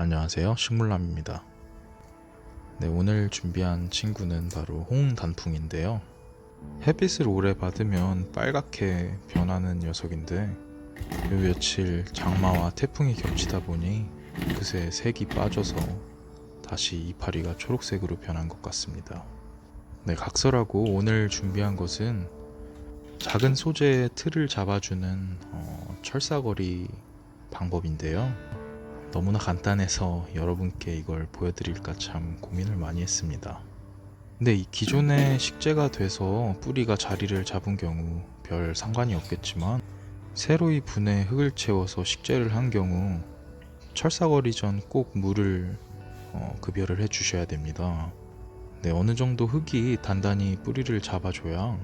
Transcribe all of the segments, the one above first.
안녕하세요. 식물남입니다. 네, 오늘 준비한 친구는 바로 홍단풍인데요. 햇빛을 오래 받으면 빨갛게 변하는 녀석인데 요 며칠 장마와 태풍이 겹치다 보니 그새 색이 빠져서 다시 이파리가 초록색으로 변한 것 같습니다. 네, 각설하고 오늘 준비한 것은 작은 소재의 틀을 잡아주는 어, 철사거리 방법인데요. 너무나 간단해서 여러분께 이걸 보여드릴까 참 고민을 많이 했습니다. 근데 이 기존에 식재가 돼서 뿌리가 자리를 잡은 경우 별 상관이 없겠지만 새로이 분해 흙을 채워서 식재를 한 경우 철사거리 전 꼭 물을 어, 급여를 해 주셔야 됩니다. 네, 어느 정도 흙이 단단히 뿌리를 잡아줘야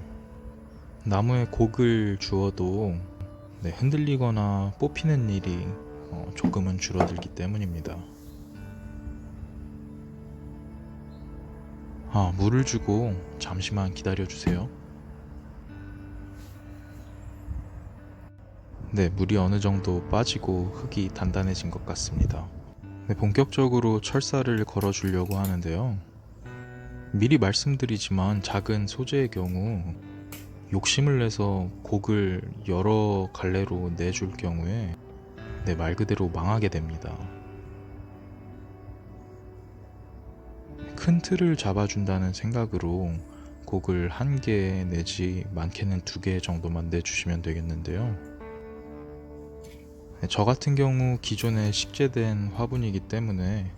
나무에 곡을 주어도 네, 흔들리거나 뽑히는 일이 어, 조금은 줄어들기 때문입니다. 아, 물을 주고 잠시만 기다려 주세요. 네, 물이 어느 정도 빠지고 흙이 단단해진 것 같습니다. 네, 본격적으로 철사를 걸어 주려고 하는데요. 미리 말씀드리지만 작은 소재의 경우 욕심을 내서 곡을 여러 갈래로 내줄 경우에 네, 말 그대로 망하게 됩니다. 큰 틀을 잡아준다는 생각으로 곡을 한 개 내지 많게는 두 개 정도만 내주시면 되겠는데요. 네, 저 같은 경우 기존에 식재된 화분이기 때문에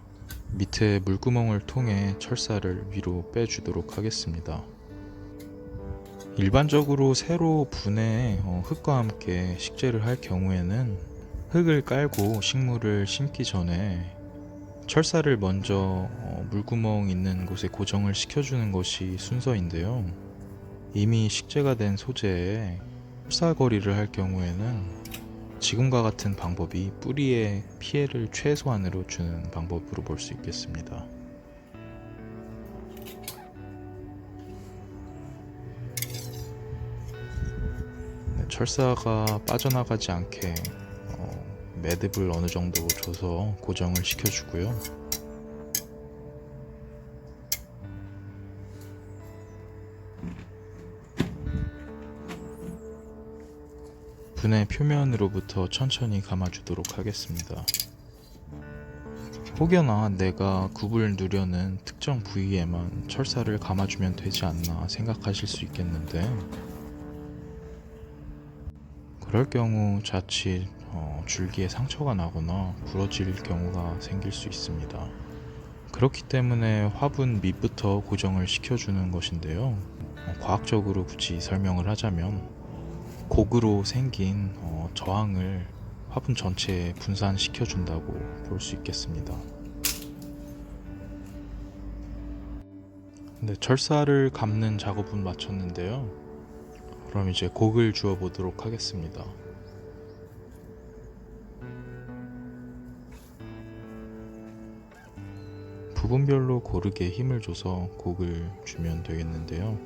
밑에 물구멍을 통해 철사를 위로 빼주도록 하겠습니다. 일반적으로 새로 분해 어, 흙과 함께 식재를 할 경우에는 흙을 깔고 식물을 심기 전에 철사를 먼저 어, 물구멍 있는 곳에 고정을 시켜주는 것이 순서인데요. 이미 식재가 된 소재에 철사거리를 할 경우에는 지금과 같은 방법이 뿌리의 피해를 최소한으로 주는 방법으로 볼 수 있겠습니다. 네, 철사가 빠져나가지 않게 어, 매듭을 어느 정도 줘서 고정을 시켜주고요. 분의 표면으로부터 천천히 감아주도록 하겠습니다. 혹여나 내가 굽을 누려는 특정 부위에만 철사를 감아주면 되지 않나 생각하실 수 있겠는데 그럴 경우 자칫 어, 줄기에 상처가 나거나 부러질 경우가 생길 수 있습니다. 그렇기 때문에 화분 밑부터 고정을 시켜주는 것인데요. 어, 과학적으로 굳이 설명을 하자면 곡으로 생긴 어, 저항을 화분 전체에 분산시켜 준다고 볼 수 있겠습니다. 네, 철사를 감는 작업은 마쳤는데요. 그럼 이제 곡을 주어 보도록 하겠습니다. 부분별로 고르게 힘을 줘서 곡을 주면 되겠는데요.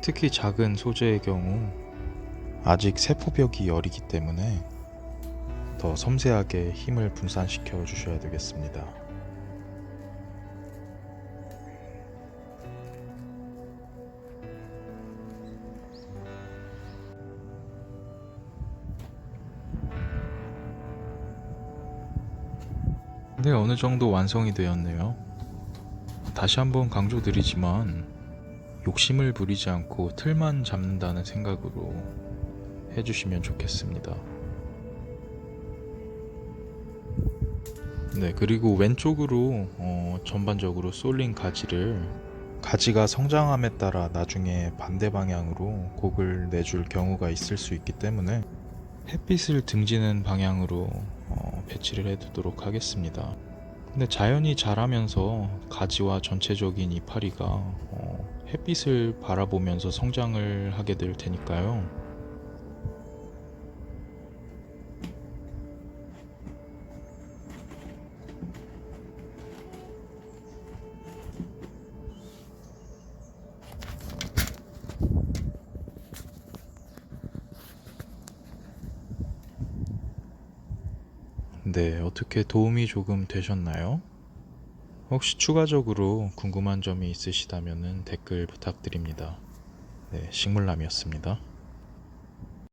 특히 작은 소재의 경우 아직 세포벽이 여리기 때문에 더 섬세하게 힘을 분산시켜 주셔야 되겠습니다. 네, 어느 정도 완성이 되었네요. 다시 한번 강조드리지만 욕심을 부리지 않고 틀만 잡는다는 생각으로 해주시면 좋겠습니다. 네, 그리고 왼쪽으로 어, 전반적으로 쏠린 가지를 가지가 성장함에 따라 나중에 반대 방향으로 곡을 내줄 경우가 있을 수 있기 때문에 햇빛을 등지는 방향으로 어, 배치를 해두도록 하겠습니다. 근데 자연이 자라면서 가지와 전체적인 이파리가 어, 햇빛을 바라보면서 성장을 하게 될 테니까요. 네, 어떻게 도움이 조금 되셨나요? 혹시 추가적으로 궁금한 점이 있으시다면 댓글 부탁드립니다. 네, 식물남이었습니다.